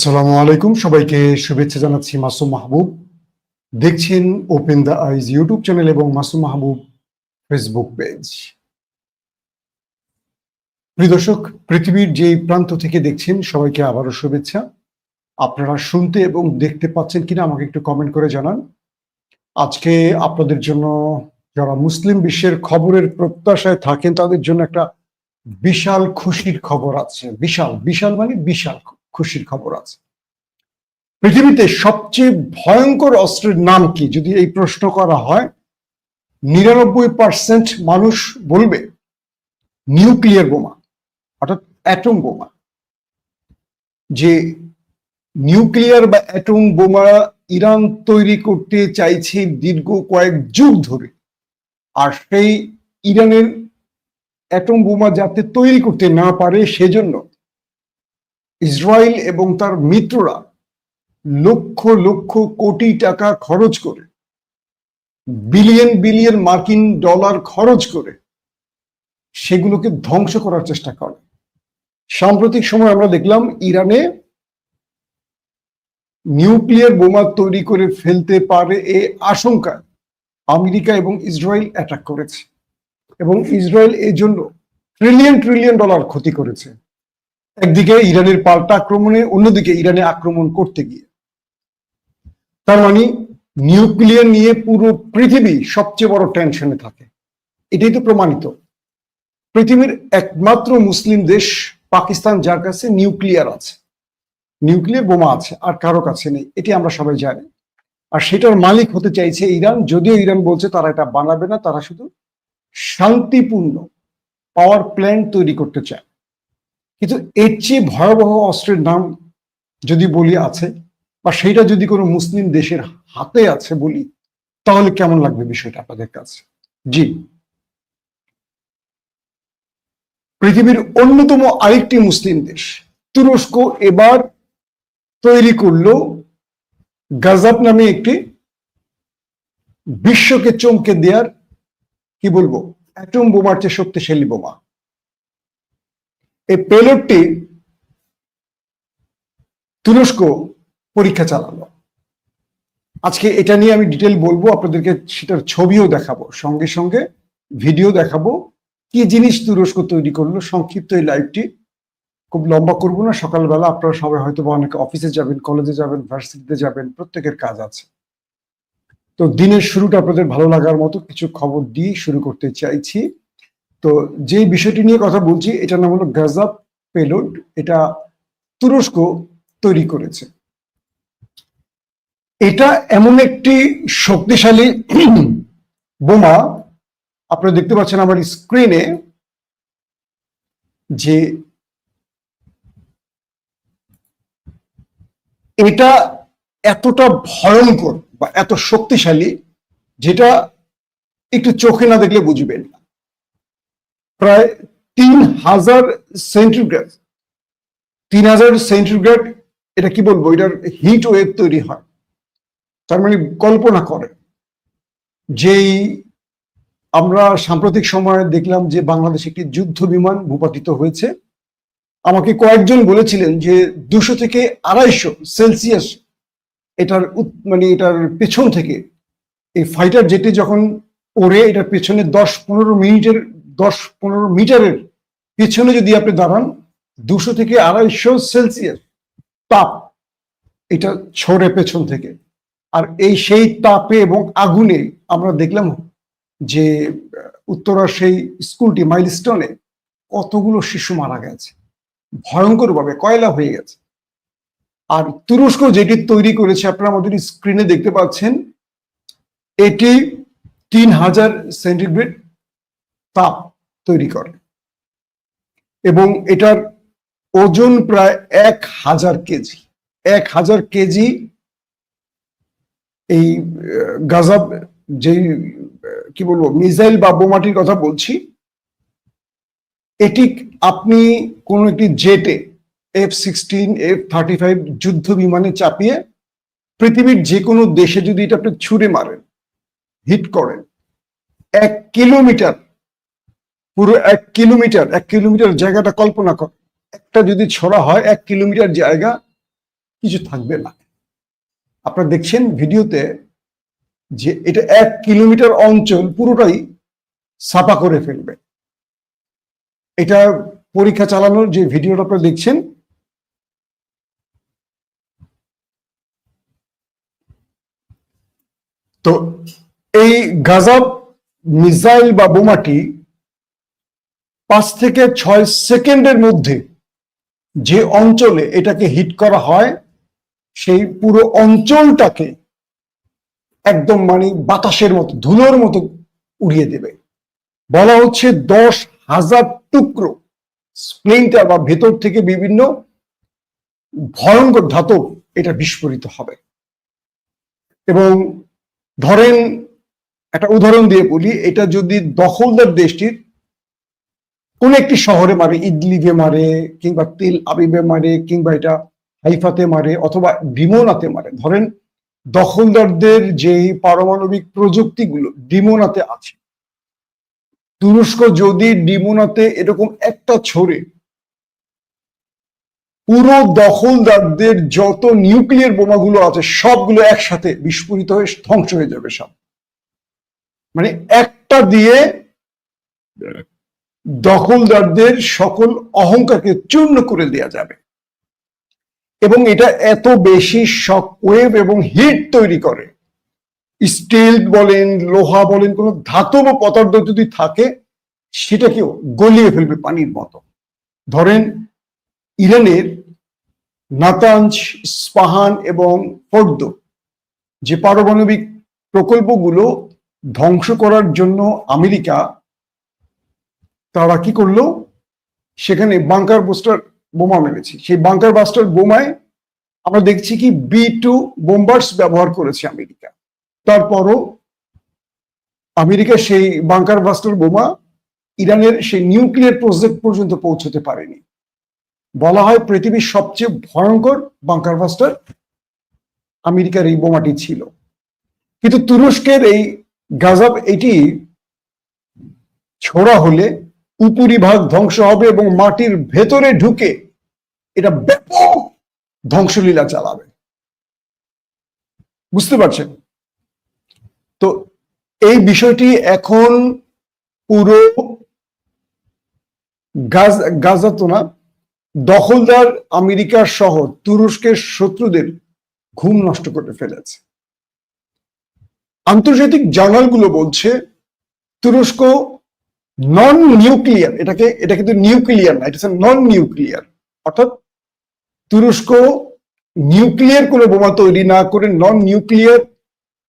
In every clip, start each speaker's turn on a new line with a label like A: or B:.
A: আসসালামু আলাইকুম। সবাইকে শুভেচ্ছা জানাচ্ছি মাসুম মাহবুব। দেখছেন open the eyes YouTube channel এবং মাসুম মাহবুব ফেসবুক পেজ প্রিয় দর্শক, পৃথিবীর যে প্রান্ত থেকে দেখছেন, সবাইকে আবারও শুভেচ্ছা। আপনারা শুনতে এবং দেখতে পাচ্ছেন কিনা আমাকে একটু কমেন্ট করে জানান। আজকে আপনাদের জন্য যারা মুসলিম বিশ্বের খবরের প্রত্যাশায় থাকেন, তাদের জন্য একটা বিশাল খুশির খবর আছে। বিশাল বিশাল মানে বিশাল খুশির খবর আছে। পৃথিবীতে সবচেয়ে ভয়ঙ্কর অস্ত্রের নাম কি? যদি এই প্রশ্ন করা হয়, নিরানব্বই পার্সেন্ট মানুষ বলবে, নিউক্লিয়ার বোমা, অর্থাৎ অ্যাটম বোমা। যে নিউক্লিয়ার বা অ্যাটম বোমা ইরান তৈরি করতে চাইছে দীর্ঘ কয়েক যুগ ধরে, আর সেই ইরানের অ্যাটম বোমা যাতে তৈরি করতে না পারে সেজন্য ইসরায়েল এবং তার মিত্ররা লক্ষ লক্ষ কোটি টাকা খরচ করে, বিলিয়ন বিলিয়ন মার্কিন ডলার খরচ করে সেগুলোকে ধ্বংস করার চেষ্টা করে। সাম্প্রতিক সময় আমরা দেখলাম ইরানে নিউক্লিয়ার বোমা তৈরি করে ফেলতে পারে এ আশঙ্কা আমেরিকা এবং ইসরায়েল অ্যাটাক করেছে এবং ইসরায়েল এর জন্য ট্রিলিয়ন ট্রিলিয়ন ডলার ক্ষতি করেছে। একদিকে ইরানের পাল্টা আক্রমণে, অন্যদিকে ইরানে আক্রমণ করতে গিয়ে। তার মানে নিউক্লিয়ার নিয়ে পুরো পৃথিবী সবচেয়ে বড় টেনশনে থাকে। এটাই তো প্রমাণিত। পৃথিবীর একমাত্র মুসলিম দেশ পাকিস্তান, যার কাছে নিউক্লিয়ার আছে। নিউক্লিয়ার বোমা আছে, আর কারও কাছে নেই, এটি আমরা সবাই জানি। আর সেটার মালিক হতে চাইছে ইরান, যদিও ইরান বলছে তারা এটা বানাবে না, তারা শুধু শান্তিপূর্ণ পাওয়ার প্ল্যান্ট তৈরি করতে চায়। কিন্তু এর চেয়ে ভয়াবহ অস্ত্রের নাম যদি বলি আছে, বা সেইটা যদি কোনো মুসলিম দেশের হাতে আছে বলি, তাহলে কেমন লাগবে বিষয়টা আপনাদের কাছে? জি। পৃথিবীর অন্যতম আরেকটি মুসলিম দেশ, তুরস্ক এবার তৈরি করল গাজাব নামে একটি বিশ্বকে চমকে দেওয়ার কি বলব? অ্যাটম বোমার চেয়ে শক্তিশালী বোমা। এই পেলোডটি তুরস্ক পরীক্ষা চালালো। আজকে এটা নিয়ে আমি ডিটেল বলব, আপনাদেরকে সেটার ছবিও দেখাবো, সঙ্গে সঙ্গে ভিডিও দেখাবো, কি জিনিস তুরস্ক তৈরি করল, সংক্ষিপ্ত এই লাইভটি খুব লম্বা করব না, সকালবেলা আপনারা সবাই হয়তো বা অনেকে অফিসে যাবেন কলেজে যাবেন ভার্সিটিতে যাবেন, প্রত্যেকের কাজ আছে। তো দিনের শুরুটা আপনাদের ভালো লাগার মতো কিছু খবর দিয়ে শুরু করতে চাইছি। তো যে বিষয়টি নিয়ে কথা বলছি, এটার নাম হলো গাজাব পেলোড। এটা তুরস্ক তৈরি করেছে। এটা এমন একটি শক্তিশালী বোমা, আপনারা দেখতে পাচ্ছেন আমার স্ক্রিনে, যে এটা এতটা ভয়ঙ্কর বা এত শক্তিশালী, যেটা একটু চোখে না দেখলে বুঝবেন না। প্রায় তিন হাজার সেন্টিগ্রেড। তিন হাজার সেন্টিগ্রেড, এটা কি বলব? এটার হিট ওয়েভ তৈরি হয়। তার মানে কল্পনা করে। যেই আমরা সাম্প্রতিক সময়ে দেখলাম যে বাংলাদেশ একটি যুদ্ধ বিমান ভূপাতিত হয়েছে। আমাকে কয়েকজন বলেছিলেন যে দুশো থেকে আড়াইশো সেলসিয়াস এটার মানে এটার পেছন থেকে এই ফাইটার জেটে যখন ওড়ে, এটার পেছনে দশ পনেরো মিনিটের দশ পনেরো মিটারের পেছনে যদি আপনি দাঁড়ান, দুশো থেকে আড়াইশো সেলসিয়াস তাপ এটা ছড়ে পেছন থেকে। আর এই সেই তাপে এবং আগুনে আমরা দেখলাম যে উত্তরার সেই স্কুলটি মাইলস্টোনে কতগুলো শিশু মারা গেছে। ভয়ঙ্করভাবে কয়লা হয়ে গেছে। আর তুরস্ক যেটি তৈরি করেছে, আপনারা আমাদের স্ক্রিনে দেখতে পাচ্ছেন, এটি তিন হাজার সেন্টিগ্রেড তাপ। তৈরি করে। এবং এটার ওজন প্রায় এক হাজার কেজি। এক হাজার কেজি এই গাজাব যে কি বলব, মিসাইল বা বোমাটির কথা বলছি, এটি আপনি কোন একটি জেটে F sixteen, F thirty five যুদ্ধ বিমানে চাপিয়ে পৃথিবীর যে কোনো দেশে যদি এটা আপনি ছুঁড়ে মারেন, হিট করেন, এক কিলোমিটার পুরো এক কিলোমিটার এক কিলোমিটার জায়গাটা কল্পনা কর। একটা যদি ছড়া হয়, এক কিলোমিটার জায়গা, কিছু থাকবে না। আপনারা দেখছেন ভিডিওতে যে এটা এক কিলোমিটার অঞ্চল পুরোটাই সাফা করে ফেলবে। এটা পরীক্ষা চালানোর যে ভিডিওটা আপনারা দেখছেন, তো এই গাজাব মিসাইল বা বোমাটি পাঁচ থেকে ছয় সেকেন্ডের মধ্যে যে অঞ্চলে এটাকে হিট করা হয়, সেই পুরো অঞ্চলটাকে একদম মানে বাতাসের মতো, ধুলোর মতো উড়িয়ে দেবে। বলা হচ্ছে দশ হাজার টুকরো স্প্লিন্টার বা ভেতর থেকে বিভিন্ন ভয়ঙ্কর ধাতব এটা বিস্ফোরিত হবে। এবং ধরেন, একটা উদাহরণ দিয়ে বলি, এটা যদি দখলদার দেশটির কোন একটি শহরে মারে, ইদলিবে মারে, কিংবা তেল আবিবে মারে, কিংবা এটা হাইফাতে মারে অথবা ডিমোনাতে মারে। ধরেন দখলদারদের যে পারমাণবিক প্রযুক্তিগুলো ডিমোনাতে আছে, তুরস্ক যদি ডিমোনাতে এরকম একটা ছড়ে, পুরো দখলদারদের যত নিউক্লিয়ার বোমাগুলো আছে সবগুলো একসাথে বিস্ফোরিত হয়ে ধ্বংস হয়ে যাবে সব। মানে একটা দিয়ে দখলদারদের সকল অহংকারকে চূর্ণ করে দেওয়া যাবে। এবং এটা এত বেশি শক ওয়েভ এবং হিট তৈরি করে। স্টিল বলেন, লোহা বলেন, কোনো ধাতব পদার্থ যদি থাকে, সেটাকেও গলিয়ে ফেলবে পানির মতো। ধরেন, ইরানের নাতাঞ্জ স্পাহান এবং ফর্দ, যে পারমাণবিক প্রকল্পগুলো ধ্বংস করার জন্য আমেরিকা তারা কি করল? সেখানে বাংকার বুস্টার বোমা মেরেছে। সেই বাংকার বাস্টার বোমায় আমরা দেখছি কি বি টু বোম্বার্স ব্যবহার করেছে আমেরিকা। তারপরও আমেরিকা সেই বাংকার বাস্টার বোমা ইরানের সেই নিউক্লিয়ার প্রজেক্ট পর্যন্ত পৌঁছতে পারেনি। বলা হয় পৃথিবীর সবচেয়ে ভয়ঙ্কর বাংকার বাস্টার আমেরিকার এই বোমাটি ছিল। কিন্তু তুরস্কের এই গাজাব এটি ছোড়া হলে উপরিভাগ ধ্বংস হবে এবং মাটির ভেতরে ঢুকে এটা ব্যাপক ধ্বংসলীলা চালাবে। বুঝতে পারছেন? তো এই বিষয়টি এখন পুরো গাজ তো না দখলদার আমেরিকার সহ তুরস্কের শত্রুদের ঘুম নষ্ট করে ফেলেছে। আন্তর্জাতিক জার্নালগুলো বলছে, তুরস্ক নন নিউক্লিয়ার এটাকে, এটা কিন্তু নিউক্লিয়ার না, এটা নন নিউক্লিয়ার অর্থাৎ তুরস্ক নিউক্লিয়ার কোনো বোমা তৈরি না করে নন নিউক্লিয়ার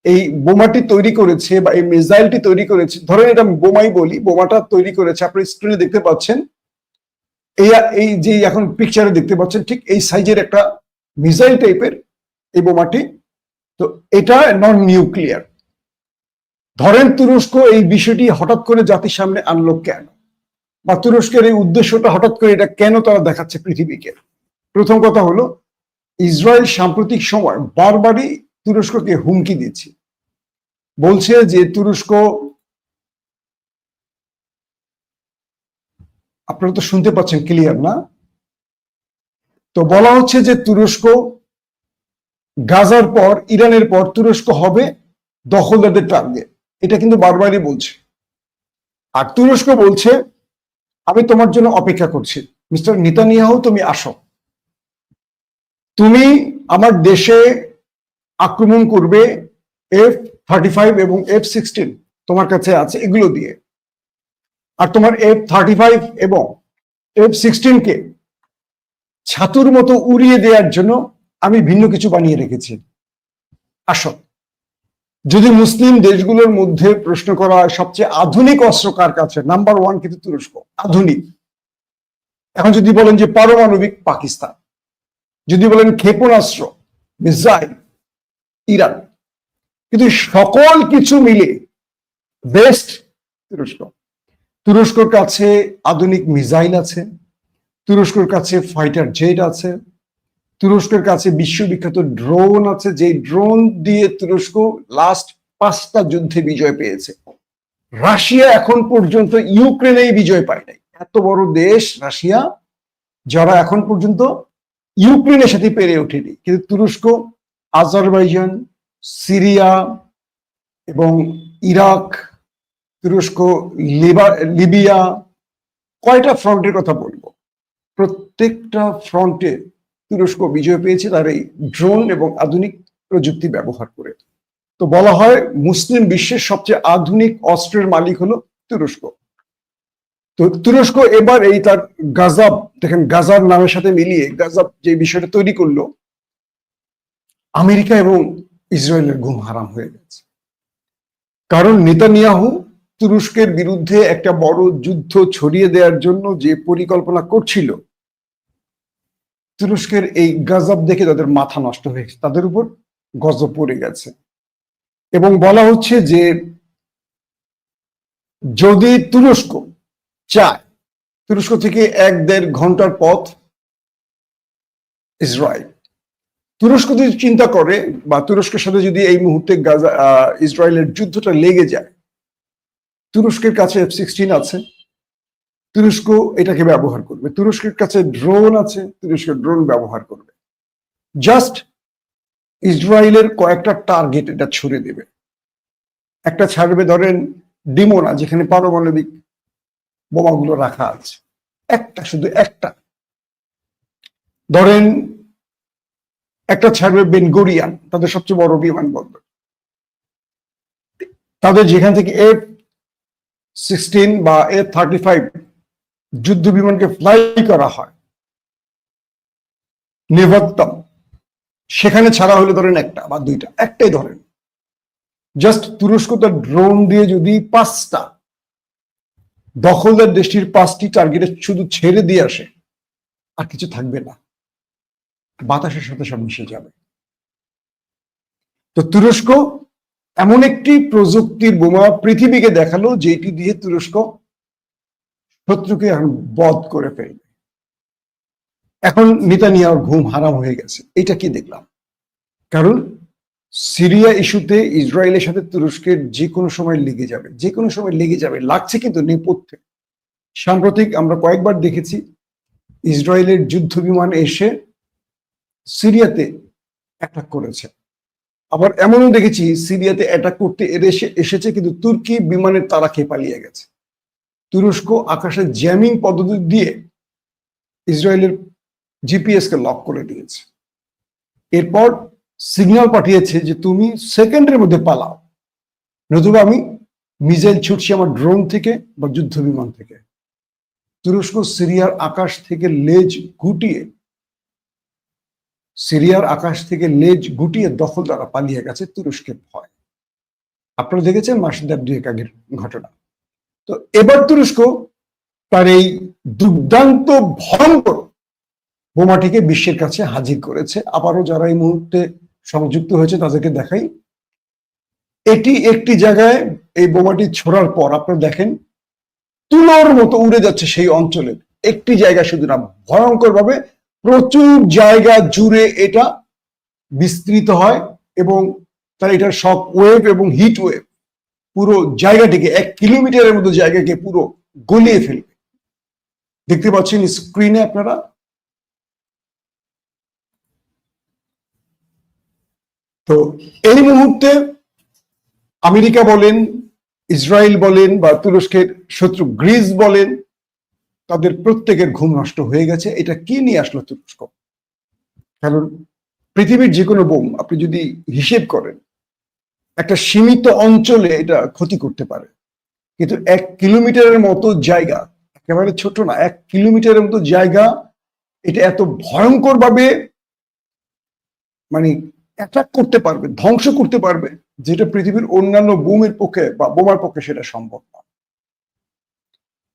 A: এই বোমাটি তৈরি করেছে বা এই মিসাইলটি তৈরি করেছে। ধরেন এটা বোমাই বলি, বোমাটা তৈরি করেছে আপনি স্ক্রিনে দেখতে পাচ্ছেন। এই এই যে এখন পিকচারে দেখতে পাচ্ছেন, ঠিক এই সাইজের একটা মিসাইল টাইপের এই বোমাটি। তো এটা নন নিউক্লিয়ার ধরেন তুরস্ক এই বিষয়টি হঠাৎ করে জাতির সামনে আনলো কেন? বা তুরস্কের এই উদ্দেশ্যটা হঠাৎ করে এটা কেন তারা দেখাচ্ছে পৃথিবীকে? প্রথম কথা হলো, ইসরায়েল সাম্প্রতিক সময় বারবারই তুরস্ককে হুমকি দিচ্ছে। বলছে যে তুরস্ক, আপনারা তো শুনতে পাচ্ছেন ক্লিয়ার না? তো বলা হচ্ছে যে তুরস্ক, গাজার পর, ইরানের পর তুরস্ক হবে দখলদারদের টার্গেট। এটা কিন্তু বারবারই বলছে। আর তুরস্ক বলছে, আমি তোমার জন্য অপেক্ষা করছি। মিস্টার নিতানিয়াহু, তুমি আসো। তুমি আমার দেশে আক্রমণ করবে এফ থার্টি ফাইভ এবং এফ সিক্সটিন তোমার কাছে আছে এগুলো দিয়ে। আর তোমার এফ থার্টি ফাইভ এবং এফ সিক্সটিনকে ছাতুর মতো উড়িয়ে দেওয়ার জন্য আমি ভিন্ন কিছু বানিয়ে রেখেছি। আসো। যদি মুসলিম দেশগুলোর মধ্যে প্রশ্ন করা হয়, সবচেয়ে আধুনিক অস্ত্র কার কাছে? নাম্বার ওয়ান কিন্তু তুরস্ক। আধুনিক। এখন যদি বলেন যে পারমাণবিক পাকিস্তান, যদি বলেন ক্ষেপণাস্ত্র, মিসাইল, ইরান, কিন্তু সকল কিছু মিলে বেস্ট তুরস্ক। তুরস্কর কাছে আধুনিক মিসাইল আছে, তুরস্কর কাছে ফাইটার জেট আছে তুরস্কের কাছে বিশ্ববিখ্যাত ড্রোন আছে যে ড্রোন দিয়ে তুরস্ক লাস্ট পাঁচটা যুদ্ধে বিজয় পেয়েছে। রাশিয়া এখন পর্যন্ত ইউক্রেনেই বিজয় পায় নাই। এত বড় দেশ রাশিয়া, যারা এখন পর্যন্ত ইউক্রেনের সাথে পেরে ওঠেনি। কিন্তু তুরস্ক, আজারবাইজান, সিরিয়া এবং ইরাক, তুরস্ক লিবা- লিবিয়া, কয়টা ফ্রন্টের কথা বলব? প্রত্যেকটা ফ্রন্টে তুরস্ক বিজয় পেয়েছে তার এই ড্রোন এবং আধুনিক প্রযুক্তি ব্যবহার করে। তো বলা হয় মুসলিম বিশ্বের সবচেয়ে আধুনিক অস্ত্রের মালিক হলো তুরস্ক। তো তুরস্ক এবার এই তার গাজাব, দেখেন গাজাব নামের সাথে মিলিয়ে গাজাব যে বিষয়টা তৈরি করল, আমেরিকা এবং ইসরায়েলের ঘুম হারাম হয়ে গেছে। কারণ নেতানিয়াহু তুরস্কের বিরুদ্ধে একটা বড় যুদ্ধ ছড়িয়ে দেওয়ার জন্য যে পরিকল্পনা করছিল তুরস্কের এই গজব দেখে তাদের মাথা নষ্ট হয়েছে তাদের উপর গজব পড়ে গেছে। এবং বলা হচ্ছে যে, যদি তুরস্ক চায়, তুরস্ক থেকে এক দেড় ঘণ্টার পথ ইসরায়েল। তুরস্ক যদি চিন্তা করে বা তুরস্কের সাথে যদি এই মুহূর্তে গাজা ইসরায়েলের যুদ্ধটা লেগে যায়, তুরস্কের কাছে এফ সিক্সটিন আছে। তুরস্ক এটাকে ব্যবহার করবে। তুরস্কের কাছে ড্রোন আছে তুরস্ক ড্রোন ব্যবহার করবে। জাস্ট ইসরায়েলের কয়েকটা টার্গেট এটা ছুড়ে দেবে। একটা ছাড়বে ধরেন ডিমোনা, যেখানে পারমাণবিক বোমাগুলো রাখা আছে। একটা, শুধু একটা। ধরেন একটা ছাড়বে বেনগোরিয়ান তাদের সবচেয়ে বড় বিমানবন্দর। তাদের যেখান থেকে এফ সিক্সটিন বা এফ থার্টি ফাইভ যুদ্ধ বিমানকে ফ্লাই করা হয়। নির্বাত্তম সেখানে ছাড়া হলে ধরেন একটা বা দুইটা, একটাই ধরেন। জাস্ট তুরস্ক তার ড্রোন দিয়ে যদি পাঁচটা দখলদার দেশটির পাঁচটি টার্গেটে শুধু ছেড়ে দিয়ে আসে, আর কিছু থাকবে না। বাতাসের সাথে সব মিশে যাবে। তো তুরস্ক এমন একটি প্রযুক্তির বোমা পৃথিবীকে দেখাল, যেটি দিয়ে তুরস্ক শত্রুকে এখন বধ করে ফেলবে। এখন নেতানিয়ার ঘুম হারাম হয়ে গেছে। এটা কি দেখলাম? কারণ সিরিয়া ইস্যুতে ইসরায়েলের সাথে তুরস্কের যে কোনো সময় লেগে যাবে। যে কোনো সময় লেগে যাবে। লাগছে কিন্তু নেপথ্যে। সাম্প্রতিক আমরা কয়েকবার দেখেছি, ইসরায়েলের যুদ্ধ বিমান এসে সিরিয়াতে অ্যাটাক করেছে। আবার এমনও দেখেছি, সিরিয়াতে অ্যাটাক করতে এসে এসেছে, কিন্তু তুর্কি বিমানের তারা খেয়ে পালিয়ে গেছে। তুরস্ক আকাশে জ্যামিং পদ্ধতি দিয়ে ইসরায়েলের জিপিএস কে লক করে দিয়েছে। এরপর সিগন্যাল পাঠিয়েছে যে তুমি সেকেন্ডের মধ্যে পালাও। নতুবা আমি মিসাইল ছুটছি আমার ড্রোন থেকে বা যুদ্ধ বিমান থেকে। তুরস্ক সিরিয়ার আকাশ থেকে লেজ গুটিয়ে, সিরিয়ার আকাশ থেকে লেজ গুটিয়ে দখল দ্বারা পালিয়ে গেছে তুরস্কের ভয়। আপনারা দেখেছেন মাস দেড় দুয়েক আগের ঘটনা। তো এবার তুরস্ক তার এই দুর্দান্ত ভয়ঙ্কর বোমাটিকে বিশ্বের কাছে হাজির করেছে। আবারও যারা এই মুহূর্তে সংযুক্ত হয়েছে তাদেরকে দেখাই। এটি একটি জায়গায় এই বোমাটি ছোড়ার পর আপনারা দেখেন তুলোর মতো উড়ে যাচ্ছে সেই অঞ্চলে। একটি জায়গা শুধু না ভয়ঙ্কর ভাবে প্রচুর জায়গা জুড়ে এটা বিস্তৃত হয় এবং তার এটার সব ওয়েভ এবং হিট ওয়েভ পুরো জায়গাটিকে, এক কিলোমিটারের মতো জায়গাকে পুরো গলিয়ে ফেলবে। দেখতে পাচ্ছেন স্ক্রিনে আপনারা? তো এই মুহূর্তে আমেরিকা বলেন, ইসরায়েল বলেন বা তুরস্কের শত্রু গ্রিস বলেন, তাদের প্রত্যেকের ঘুম নষ্ট হয়ে গেছে। এটা কি নিয়ে আসলো তুরস্ক? কারণ পৃথিবীর যে কোনো বোম, আপনি যদি হিসেব করেন একটা সীমিত অঞ্চলে এটা ক্ষতি করতে পারে। কিন্তু এক কিলোমিটারের মতো জায়গা, একেবারে ছোট না, এক কিলোমিটারের মতো জায়গা, এটা এত ভয়ঙ্কর ভাবে মানে অ্যাটাক করতে পারবে, ধ্বংস করতে পারবে, যেটা পৃথিবীর অন্যান্য বোমের পক্ষে বা বোমার পক্ষে সেটা সম্ভব না।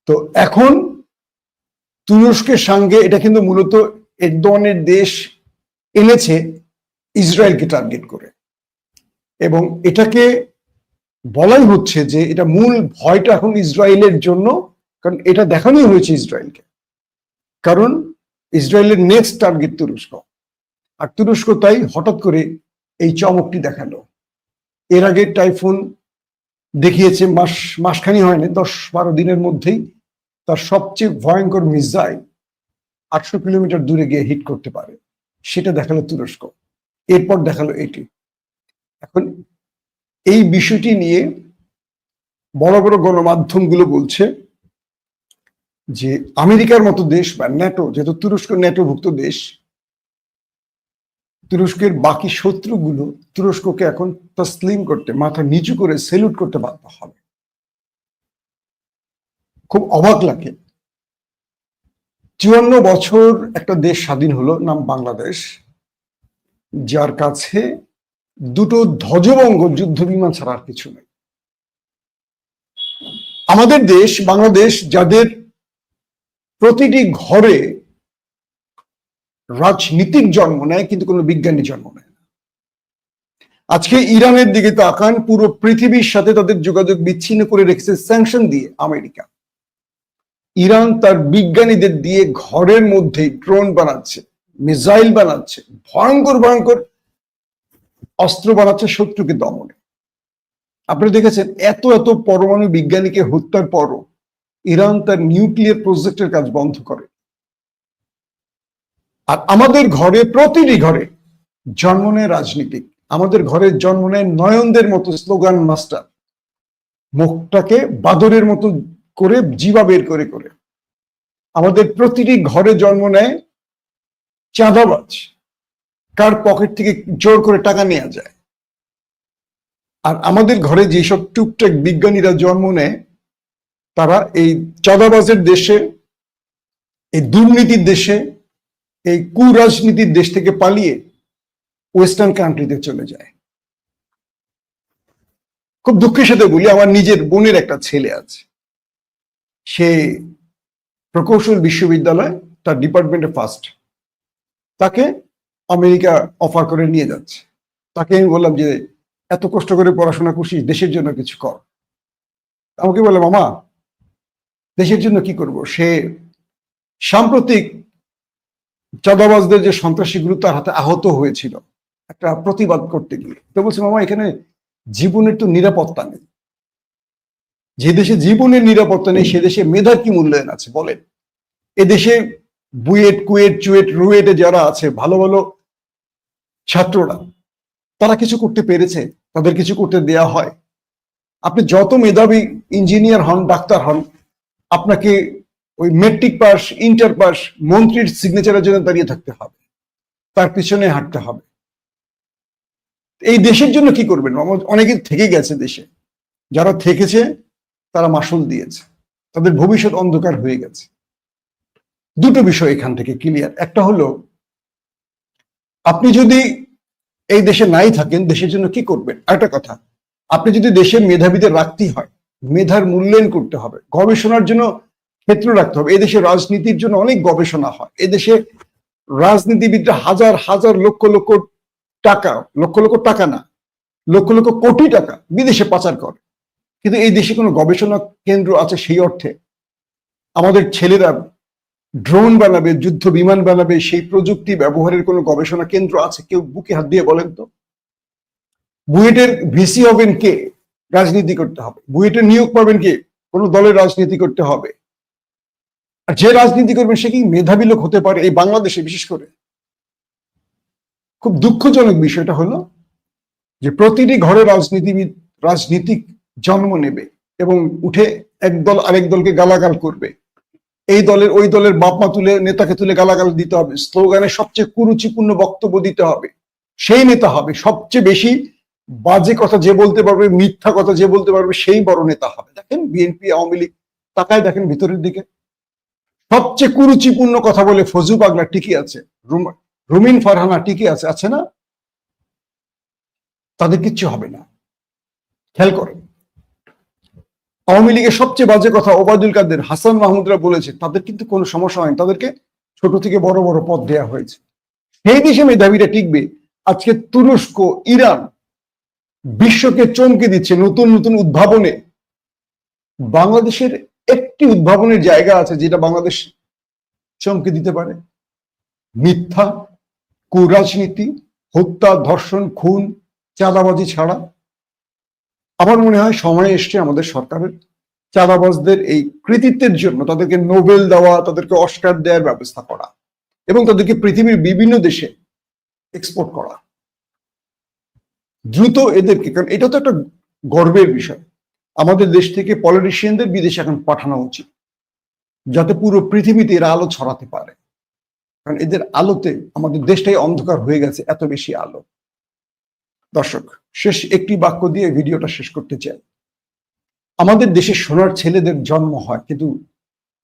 A: তো এখন তুরস্কের সঙ্গে এটা কিন্তু মূলত এরদোয়ানের দেশ এনেছে, ইসরায়েলকে টার্গেট করে। এবং এটাকে বলাই হচ্ছে যে এটা মূল ভয়টা এখন ইসরায়েলের জন্য, কারণ এটা দেখানোই হয়েছে ইসরায়েলকে। কারণ ইসরায়েলের নেক্সট টার্গেট তুরস্ক। আর তুরস্ক তাই হঠাৎ করে এই চমকটি দেখাল। এর আগে টাইফুন দেখিয়েছে, মাস, মাসখানি হয়নি দশ বারো দিনের মধ্যেই তার সবচেয়ে ভয়ঙ্কর মিসাইল আটশো কিলোমিটার দূরে গিয়ে হিট করতে পারে। সেটা দেখাল তুরস্ক। এরপর দেখাল এটি। এখন এই বিষয়টি নিয়ে বড় বড় গণমাধ্যমগুলো বলছে যে আমেরিকার মতো দেশ বা ন্যাটো, যেহেতু তুরস্ক ন্যাটোভুক্ত দেশ, তুরস্কের বাকি শত্রুগুলো তুরস্ককে এখন তসলিম করতে, মাথা নিচু করে সেলুট করতে বাধ্য হবে। খুব অবাক লাগে। চুয়ান্ন বছর একটা দেশ স্বাধীন হলো, নাম বাংলাদেশ, যার কাছে দুটো ধ্বজভঙ্গ যুদ্ধ বিমান ছাড়া আর কিছু নেই। আমাদের দেশ, বাংলাদেশ যাদের প্রতিটি ঘরে রাজনীতিক জন্ম নেয়, কিন্তু কোনো বিজ্ঞানী জন্ম নেয় না। আজকে ইরানের দিকে তাকান, পুরো পৃথিবীর সাথে তাদের যোগাযোগ বিচ্ছিন্ন করে রেখেছে স্যাংশন দিয়ে আমেরিকা। ইরান তার বিজ্ঞানীদের দিয়ে ঘরের মধ্যে ড্রোন বানাচ্ছে মিসাইল বানাচ্ছে, ভয়ঙ্কর ভয়ঙ্কর অস্ত্র বানাচ্ছে শত্রুকে দমনে। আপনি দেখেছেন, এত এত পরমাণু বিজ্ঞানীকে হত্যার পরও ইরান তার নিউক্লিয়ার প্রজেক্টের কাজ বন্ধ করে। আর আমাদের ঘরে, প্রতিটি ঘরে জন্ম নেয় রাজনীতিক। আমাদের ঘরে জন্ম নেয় নয়নদের মতো স্লোগান মাস্টার। মুখটাকে বাদরের মতো করে জিবা বের করে করে। আমাদের প্রতিটি ঘরে জন্ম নেয় চাঁদাবাজ। কার পকেট থেকে জোর করে টাকা নেওয়া যায়? আর আমাদের ঘরে যেসব টুকটাক বিজ্ঞানীরা জন্ম নেয়, তারা এই চাঁদাবাজের দেশে, এই দুর্নীতির দেশে, এই কুরাজনীতির দেশ থেকে পালিয়ে ওয়েস্টার্ন কান্ট্রিতে চলে যায়। খুব দুঃখের সাথে বলি, আমার নিজের বোনের একটা ছেলে আছে। সে প্রকৌশল বিশ্ববিদ্যালয় তার ডিপার্টমেন্টে ফার্স্ট তাকে আমেরিকা অফার করে নিয়ে যাচ্ছে। তাকে আমি বললাম যে, এত কষ্ট করে পড়াশোনা করছিস, দেশের জন্য কিছু কর। আমাকে বলে মামা, দেশের জন্য কি করব? সে সাম্প্রতিক চাঁদাবাজদের যে সন্ত্রাসী সন্ত্রাসীগুলো তার হাতে আহত হয়েছিল, একটা প্রতিবাদ করতে গিয়ে। তো বলছে, মামা, এখানে জীবনের তো নিরাপত্তা নেই। যে দেশে জীবনের নিরাপত্তা নেই, সে দেশে মেধার কি মূল্যায়ন আছে বলেন? এ দেশে বুয়েট, কুয়েট, চুয়েট, রুয়েটে যারা আছে, ভালো ভালো ছাত্ররা, তারা কিছু করতে পেরেছে, তাদের কিছু করতে দেয়া হয়। আপনি যত মেধাবী ইঞ্জিনিয়ার হন, ডাক্তার হন, আপনাকে ওই মেট্রিক পাস ইন্টার পাস মন্ত্রীর সিগনেচারের জন্য দাঁড়িয়ে থাকতে হবে। তার পিছনে হাঁটতে হবে। এই দেশের জন্য কি করবেন? অনেকে থেকে গেছে দেশে। যারা থেকেছে, তারা মাসুল দিয়েছে। তাদের ভবিষ্যৎ অন্ধকার হয়ে গেছে। দুটো বিষয় এখান থেকে ক্লিয়ার একটা হলো আপনি যদি এই দেশে নাই থাকেন, দেশের জন্য কি করবেন? একটা কথা, আপনি যদি দেশের মেধাবীদের রাখতেই হয়, মেধার মূল্যায়ন করতে হবে, গবেষণার জন্য ক্ষেত্র রাখতে হবে। এদেশে রাজনীতির জন্য অনেক গবেষণা হয়। এদেশে রাজনীতিবিদরা হাজার হাজার, লক্ষ লক্ষ টাকা, লক্ষ লক্ষ টাকা না, লক্ষ লক্ষ কোটি টাকা বিদেশে পাচার করে। কিন্তু এই দেশে কোনো গবেষণা কেন্দ্র আছে সেই অর্থে? আমাদের ছেলেরা ড্রোন বানাবে, যুদ্ধ বিমান বানাবে, সেই প্রযুক্তি ব্যবহারের কোনো গবেষণা কেন্দ্র আছে? কেউ বুকে হাত দিয়ে বলেন তো? বুয়েটের ভিসি হবেন কে? রাজনীতি করতে হবে। বুয়েটের নিয়োগ পাবেন কে? কোন দলের রাজনীতি করতে হবে। আর যে রাজনীতি করবেন সে কি মেধাবী লোক হতে পারে এই বাংলাদেশে বিশেষ করে? খুব দুঃখজনক বিষয়টা হলো যে প্রতিটি ঘরে রাজনীতিবিদ, রাজনীতিক জন্ম নেবে এবং উঠে এক দল আরেক দলকে গালাগাল করবে। এই দলের, ওই দলের বাপমা তুলে, নেতাকে তুলে গালাগাল দিতে হবে, স্লোগানে সবচেয়ে কুরুচিপূর্ণ বক্তব্য দিতে হবে। সেই নেতা হবে, সবচেয়ে বেশি বাজে কথা যে বলতে পারবে, মিথ্যা কথা যে বলতে পারবে, সেই বড় নেতা হবে। দেখেন বিএনপি, আওয়ামী লীগ, তাকায় দেখেন ভিতরের দিকে। সবচেয়ে কুরুচিপূর্ণ কথা বলে ফজু পাগলা টিকে আছে রুমিন ফারহানা টিকে আছে আছে না? তাদের কিচ্ছু হবে না। খেয়াল করেন। আওয়ামী লীগের সবচেয়ে বাজে কথা ওবায়দুল কাদের, হাসান মাহমুদরা বলেছে, তাদের কিন্তু কোনো সমস্যা হয়নি। তাদেরকে ছোট থেকে বড় বড় পদ দেয়া হয়েছে। সেই দেশে মেধাবীরা টিকবে। আজকে তুরস্ক, ইরান বিশ্বকে চমকে দিচ্ছে নতুন নতুন উদ্ভাবনে। বাংলাদেশের একটি উদ্ভাবনের জায়গা আছে যেটা বাংলাদেশ চমকে দিতে পারে। মিথ্যা, কুরাজনীতি, হত্যা, ধর্ষণ, খুন, চাঁদাবাজি ছাড়া আমার মনে হয় সময় এসছে আমাদের সরকারের চাঁদাবাজদের এই কৃতিত্বের জন্য তাদেরকে নোবেল দেওয়া, তাদেরকে অস্কার দেওয়ার ব্যবস্থা করা এবং তাদেরকে পৃথিবীর বিভিন্ন দেশে এক্সপোর্ট করা। দ্রুত এদেরকে, কারণ এটা তো একটা গর্বের বিষয়। আমাদের দেশ থেকে পলিটিশিয়ানদের বিদেশে এখন পাঠানো উচিত, যাতে পুরো পৃথিবীতে এরা আলো ছড়াতে পারে। কারণ এদের আলোতে আমাদের দেশটাই অন্ধকার হয়ে গেছে, এত বেশি আলো। দর্শক শেষ একটি বাক্য দিয়ে ভিডিওটা শেষ করতে চাই। আমাদের দেশে সোনার ছেলেদের জন্ম হয়, কিন্তু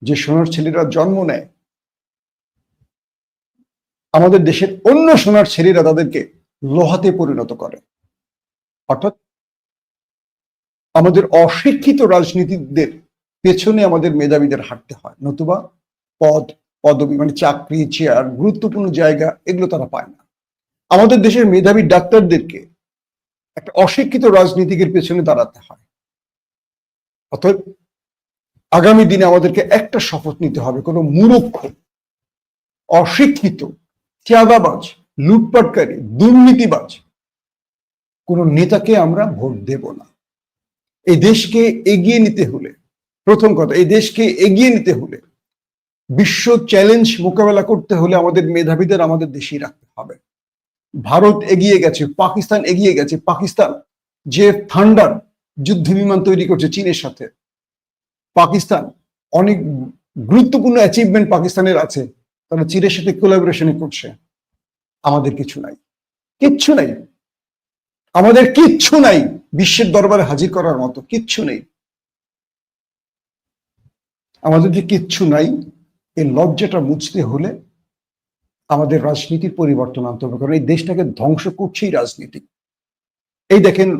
A: যে সোনার ছেলেরা জন্ম নেয়, আমাদের দেশের অন্য সোনার ছেলেরা তাদেরকে লোহাতে পরিণত করে। অর্থাৎ আমাদের অশিক্ষিত রাজনীতিকদের পেছনে আমাদের মেধাবীদের হাঁটতে হয়, নতুবা পদ, পদবি মানে চাকরি, চেয়ার, গুরুত্বপূর্ণ জায়গা, এগুলো তারা পায় না। আমাদের দেশের মেধাবী ডাক্তারদেরকে একটা অশিক্ষিত রাজনীতিকের পেছনে দাঁড়াতে হয়। অতএব আগামী দিনে আমাদেরকে একটা শপথ নিতে হবে, কোনো মূর্খ, অশিক্ষিত, চাঁদাবাজ, লুটপাটকারী, দুর্নীতিবাজ, কোন নেতাকে আমরা ভোট দেব না। এই দেশকে এগিয়ে নিতে হলে, প্রথম কথা, এই দেশকে এগিয়ে নিতে হলে, বিশ্ব চ্যালেঞ্জ মোকাবেলা করতে হলে আমাদের মেধাবীদের আমাদের দেশেই রাখতে হবে। ভারত এগিয়ে গেছে, পাকিস্তান এগিয়ে গেছে, পাকিস্তান যে থান্ডার যুদ্ধ বিমান তৈরি করছে চীনের সাথে, পাকিস্তান অনেক গুরুত্বপূর্ণ অ্যাচিভমেন্ট পাকিস্তানের আছে, তারা চীনের সাথে কোলাবোরেশনে করছে। আমাদের কিছু নাই, কিচ্ছু নাই। আমাদের কিচ্ছু নাই বিশ্বের দরবারে হাজির করার মতো, কিচ্ছু নেই। আমাদের যে কিচ্ছু নাই এই লজ্জাটা মুছতে হলে আমাদের রাজনীতির পরিবর্তন আনতে হবে, কারণ এই দেশটাকে ধ্বংস করছেই রাজনীতি। এই দেখেন,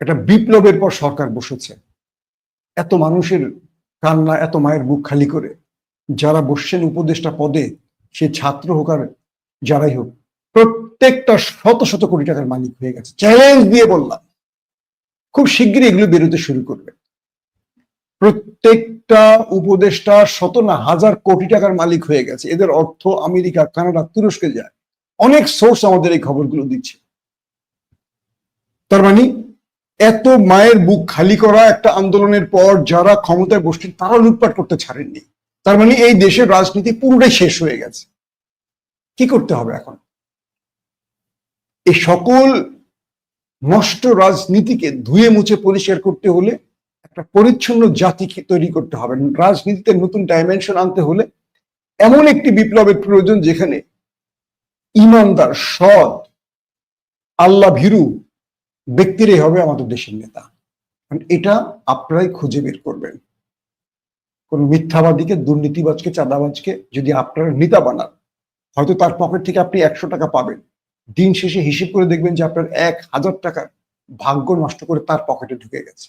A: একটা বিপ্লবের পর সরকার বসেছে। এত মানুষের কান্না, এত মায়ের বুক খালি করে। যারা বসছেন উপদেষ্টা পদে, সে ছাত্র হোক আর যারাই হোক, প্রত্যেকটা শত শত কোটি টাকার মালিক হয়ে গেছে। চ্যালেঞ্জ দিয়ে বললাম, খুব শিগগিরই এগুলো বেরোতে শুরু করবে। প্রত্যেকটা উপদেষ্টা শত না হাজার কোটি টাকার মালিক হয়ে গেছে। এদের অর্থ আমেরিকা, কানাডা, তুরস্কে যায়। অনেক সোর্স আমাদের এই খবরগুলো দিচ্ছে। তার মানে এত মায়ের বুক খালি করা একটা আন্দোলনের পর যারা ক্ষমতায় বসছেন তারা লুটপাট করতে ছাড়েননি। তার মানে এই দেশের রাজনীতি পুরোটাই শেষ হয়ে গেছে। কি করতে হবে এখন? এই সকল নষ্ট রাজনীতিকে ধুয়ে মুছে পরিষ্কার করতে হলে একটা পরিচ্ছন্ন জাতিকে তৈরি করতে হবে। রাজনীতিতে নতুন ডাইমেনশন আনতে হলে এমন একটি বিপ্লবের প্রয়োজন যেখানে ইমানদার, সৎ, আল্লাহ ভীরু ব্যক্তিরাই হবে আমাদের দেশের নেতা। এটা আপনারাই খুঁজে বের করবেন। কোন মিথ্যাবাদীকে, দুর্নীতিবাজকে, চাঁদাবাজকে যদি আপনারা নেতা বানান, হয়তো তার পকেট থেকে আপনি একশো টাকা পাবেন। দিন শেষে হিসেব করে দেখবেন যে আপনার এক হাজার টাকার ভাগ্য নষ্ট করে তার পকেটে ঢুকে গেছে।